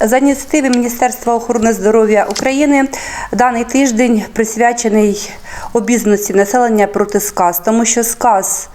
За ініціативи Міністерства охорони здоров'я України даний тиждень присвячений обізнаності населення проти сказ, тому що сказ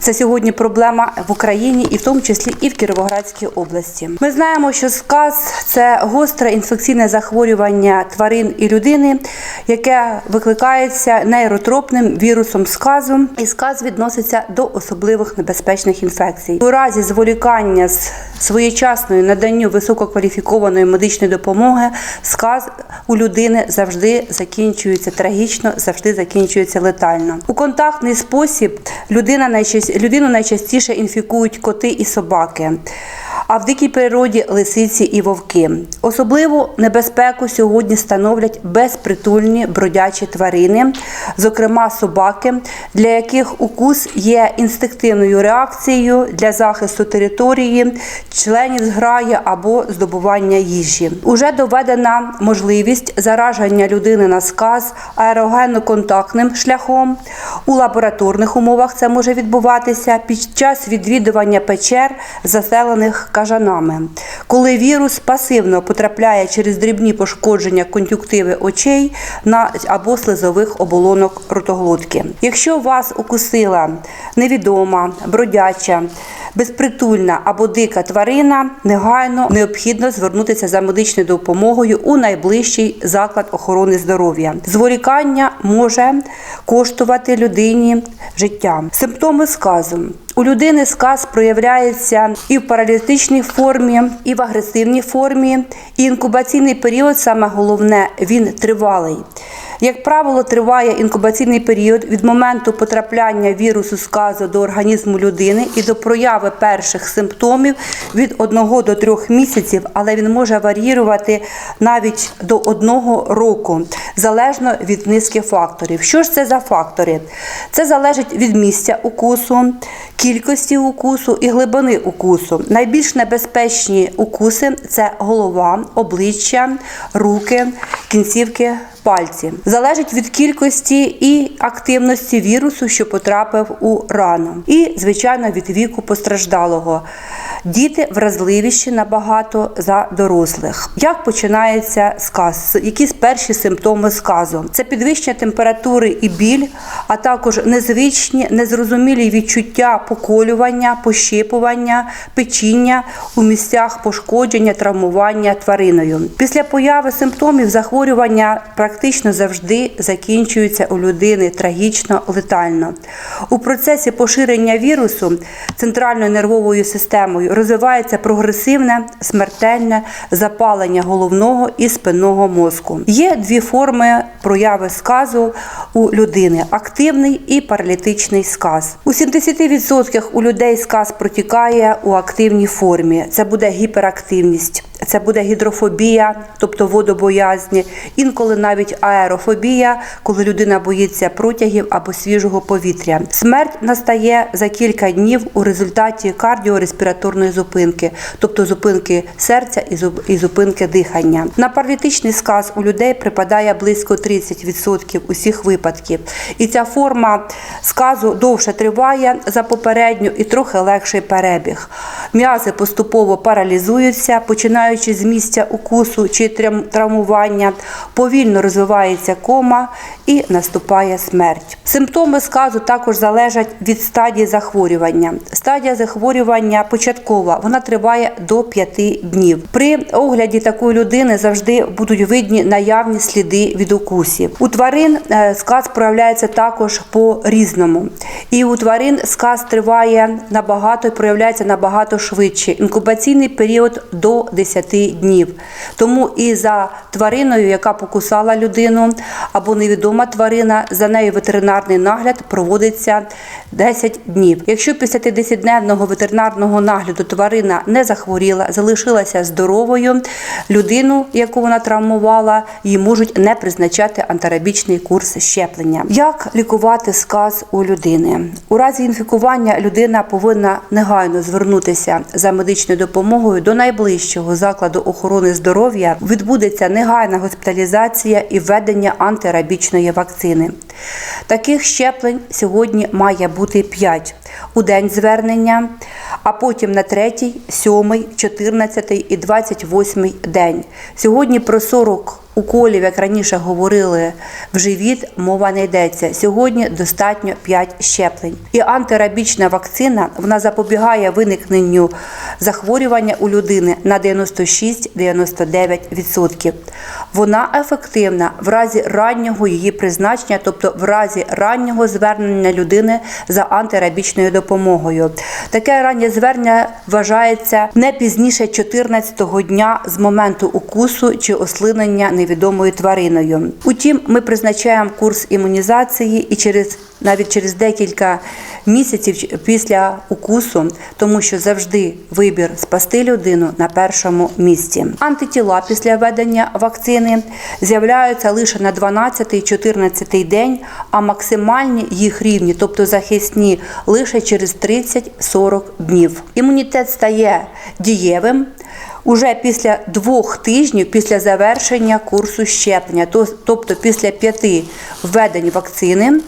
це сьогодні проблема в Україні і в тому числі і в Кіровоградській області. Ми знаємо, що сказ це гостре інфекційне захворювання тварин і людини, яке викликається нейротропним вірусом сказу, і сказ відноситься до особливих небезпечних інфекцій. У разі зволікання з своєчасною наданню висококваліфікованої медичної допомоги сказ у людини завжди закінчується трагічно, завжди закінчується летально. У контактний спосіб людина найчаст... людину найчастіше інфікують коти і собаки. А в дикій природі лисиці і вовки. Особливу небезпеку сьогодні становлять безпритульні бродячі тварини, зокрема собаки, для яких укус є інстинктивною реакцією для захисту території, членів зграї або здобування їжі. Уже доведена можливість зараження людини на сказ аерогенно-контактним шляхом. У лабораторних умовах це може відбуватися під час відвідування печер, заселених кажанами, коли вірус пасивно потрапляє через дрібні пошкодження кон'юктиви очей на або слизових оболонок ротоглотки. Якщо вас укусила невідома, бродяча, безпритульна або дика тварина, негайно необхідно звернутися за медичною допомогою у найближчий заклад охорони здоров'я. Зволікання може коштувати людині життя. Симптоми сказу. У людини сказ проявляється і в паралітичній формі, і в агресивній формі. І інкубаційний період, саме головне, він тривалий. Як правило, триває інкубаційний період від моменту потрапляння вірусу сказу до організму людини і до прояви перших симптомів від 1 до 3 місяців, але він може варіювати навіть до 1 року, залежно від низки факторів. Що ж це за фактори? Це залежить від місця укусу, кількості укусу і глибини укусу. Найбільш небезпечні укуси це голова, обличчя, руки, кінцівки пальці. Залежить від кількості і активності вірусу, що потрапив у рану, і, звичайно, від віку постраждалого. Діти вразливіші набагато за дорослих. Як починається сказ? Якісь перші симптоми сказу? Це підвищення температури і біль, а також незвичні, незрозумілі відчуття поколювання, пощипування, печіння у місцях пошкодження, травмування твариною. Після появи симптомів захворювання практично завжди закінчуються у людини трагічно летально. У процесі поширення вірусу центральною нервовою системою розвивається прогресивне смертельне запалення головного і спинного мозку. Є дві форми прояви сказу у людини: активний і паралітичний сказ. У 70% у людей сказ протікає у активній формі. Це буде гіперактивність. Це буде гідрофобія, тобто водобоязні, інколи навіть аерофобія, коли людина боїться протягів або свіжого повітря. Смерть настає за кілька днів у результаті кардіореспіраторної зупинки, тобто зупинки серця і зупинки дихання. На паралітичний сказ у людей припадає близько 30% усіх випадків. І ця форма сказу довше триває за попередню і трохи легший перебіг. М'язи поступово паралізуються, починаючи з місця укусу чи травмування, повільно розвивається кома і наступає смерть. Симптоми сказу також залежать від стадії захворювання. Стадія захворювання початкова, вона триває до 5 днів. При огляді такої людини завжди будуть видні наявні сліди від укусів. У тварин е, сказ проявляється також по-різному. І у тварин сказ триває набагато і проявляється набагато швидше. Інкубаційний період до 10 днів. Тому і за твариною, яка покусала людину, або невідома тварина, за нею ветеринарний нагляд проводиться 10 днів. Якщо після 10-дневного ветеринарного нагляду тварина не захворіла, залишилася здоровою, людину, яку вона травмувала, їй можуть не призначати антирабічний курс щеплення. Як лікувати сказ у людини? У разі інфікування людина повинна негайно звернутися за медичною допомогою до найближчого закладу закладу охорони здоров'я відбудеться негайна госпіталізація і введення антирабічної вакцини. Таких щеплень сьогодні має бути 5 у день звернення, а потім на третій, сьомий, 14 і 28 день. Сьогодні про 40 уколів, як раніше говорили, в живіт мова не йдеться. Сьогодні достатньо 5 щеплень. І антирабічна вакцина вона запобігає виникненню захворювання у людини на 96-99%. Вона ефективна в разі раннього її призначення, тобто в разі раннього звернення людини за антирабічною допомогою. Таке раннє звернення вважається не пізніше 14-го дня з моменту укусу чи ослинення невідомою твариною. Утім, ми призначаємо курс імунізації і через навіть через декілька місяців після укусу, тому що завжди вибір спасти людину на першому місці. Антитіла після введення вакцини з'являються лише на 12-14 день, а максимальні їх рівні, тобто захисні, лише через 30-40 днів. Імунітет стає дієвим. Уже після двох тижнів після завершення курсу щеплення, то- тобто після п'яти введень вакцини,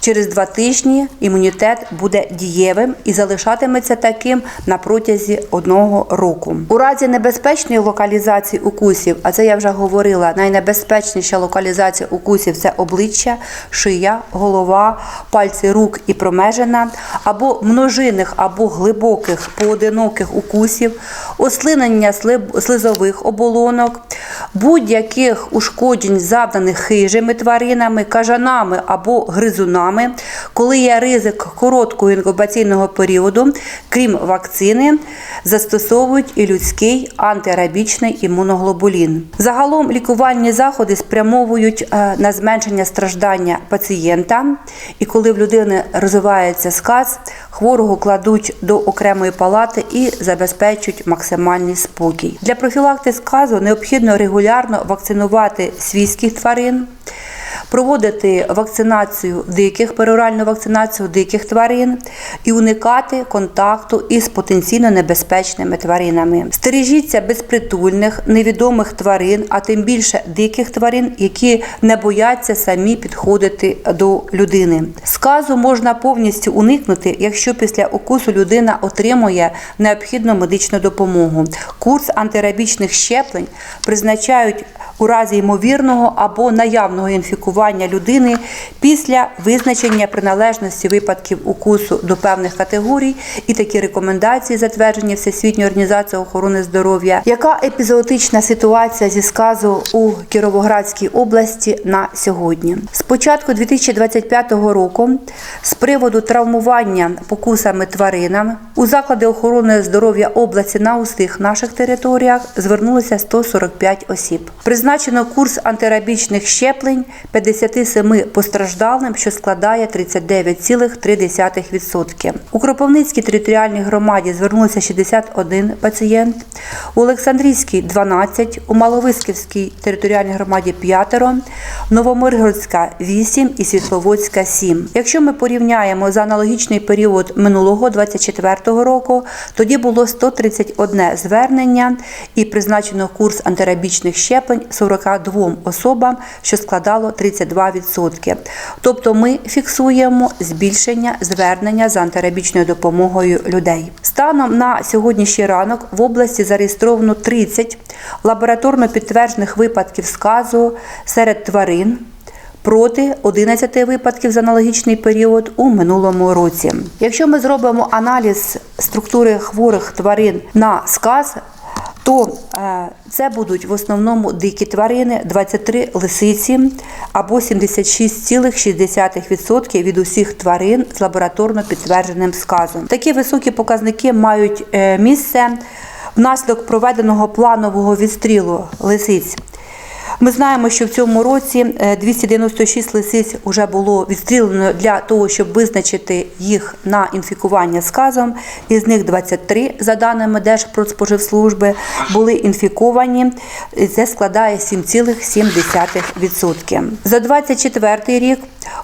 через два тижні імунітет буде дієвим і залишатиметься таким на протязі одного року. У разі небезпечної локалізації укусів, а це я вже говорила, найнебезпечніша локалізація укусів це обличчя, шия, голова, пальці рук і промежина, або множинних або глибоких поодиноких укусів, ослинення слизових оболонок, будь-яких ушкоджень, завданих хижими тваринами, кажанами або гризунами, коли є ризик короткого інкубаційного періоду, крім вакцини, застосовують і людський антирабічний імуноглобулін. Загалом лікувальні заходи спрямовують е, на зменшення страждання пацієнта, і коли в людини розвивається сказ, хворого кладуть до окремої палати і забезпечують максимальний спокій. Для профілактики сказу необхідно регулярно вакцинувати свійських тварин. Проводити вакцинацію диких, пероральну вакцинацію диких тварин і уникати контакту із потенційно небезпечними тваринами. Стережіться безпритульних, невідомих тварин, а тим більше диких тварин, які не бояться самі підходити до людини. Сказу можна повністю уникнути, якщо після укусу людина отримує необхідну медичну допомогу. Курс антирабічних щеплень призначають у разі ймовірного або наявного інфікування людини після визначення приналежності випадків укусу до певних категорій і такі рекомендації затверджені Всесвітньою організацією охорони здоров'я. Яка епізоотична ситуація зі сказу у Кіровоградській області на сьогодні? З початку 2025 року з приводу травмування покусами тваринам у заклади охорони здоров'я області на усіх наших територіях звернулося 145 осіб. Призначено курс антирабічних щеплень 57 постраждалим, що складає 39,3%. У Кропивницькій територіальній громаді звернулося 61 пацієнт, у Олександрійській 12, у Маловисківській територіальній громаді 5, Новомиргородська 8 і Світловодська 7. Якщо ми порівняємо за аналогічний період минулого 24 року, тоді було 131 звернення і призначено курс антирабічних щеплень 42 особам, що складало 32%. Тобто ми фіксуємо збільшення звернення за антирабічною допомогою людей. Станом на сьогоднішній ранок в області зареєстровано 30 лабораторно підтверджених випадків сказу серед тварин. Проти 11 випадків за аналогічний період у минулому році. Якщо ми зробимо аналіз структури хворих тварин на сказ, то е, це будуть в основному дикі тварини, 23 лисиці або 76,6% від усіх тварин з лабораторно підтвердженим сказом. Такі високі показники мають е, місце внаслідок проведеного планового відстрілу лисиць. Ми знаємо, що в цьому році е, 296 лисиць вже було відстрілено для того, щоб визначити їх на інфікування сказом. Із них 23, за даними Держпродспоживслужби, були інфіковані. Це складає 7,7%. За 24 рік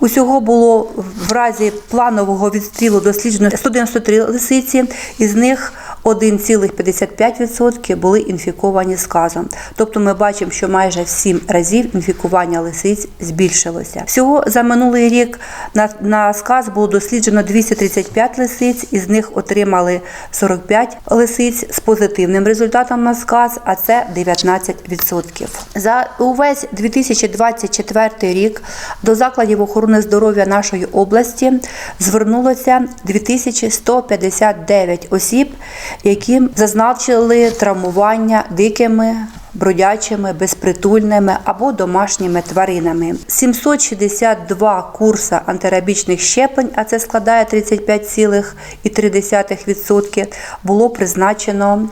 усього було в разі планового відстрілу досліджено 193 лисиці, із них 1,55% були інфіковані сказом. Тобто ми бачимо, що майже 7 разів інфікування лисиць збільшилося. Всього за минулий рік на, на сказ було досліджено 235 лисиць, із них отримали 45 лисиць з позитивним результатом на сказ, а це 19%. За увесь 2024 рік до закладів охорони здоров'я нашої області звернулося 2159 осіб, які зазначили травмування дикими. Бродячими, безпритульними або домашніми тваринами. 762 курси антирабічних щеплень, а це складає 35,3%, було призначено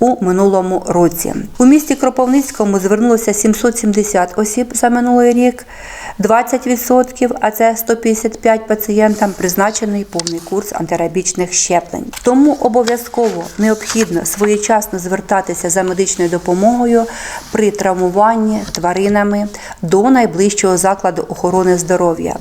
у минулому році. У місті Кропивницькому звернулося 770 осіб за минулий рік, 20%, а це 155 пацієнтам призначений повний курс антирабічних щеплень. Тому обов'язково необхідно своєчасно звертатися за медичною допомогою при травмуванні тваринами до найближчого закладу охорони здоров'я.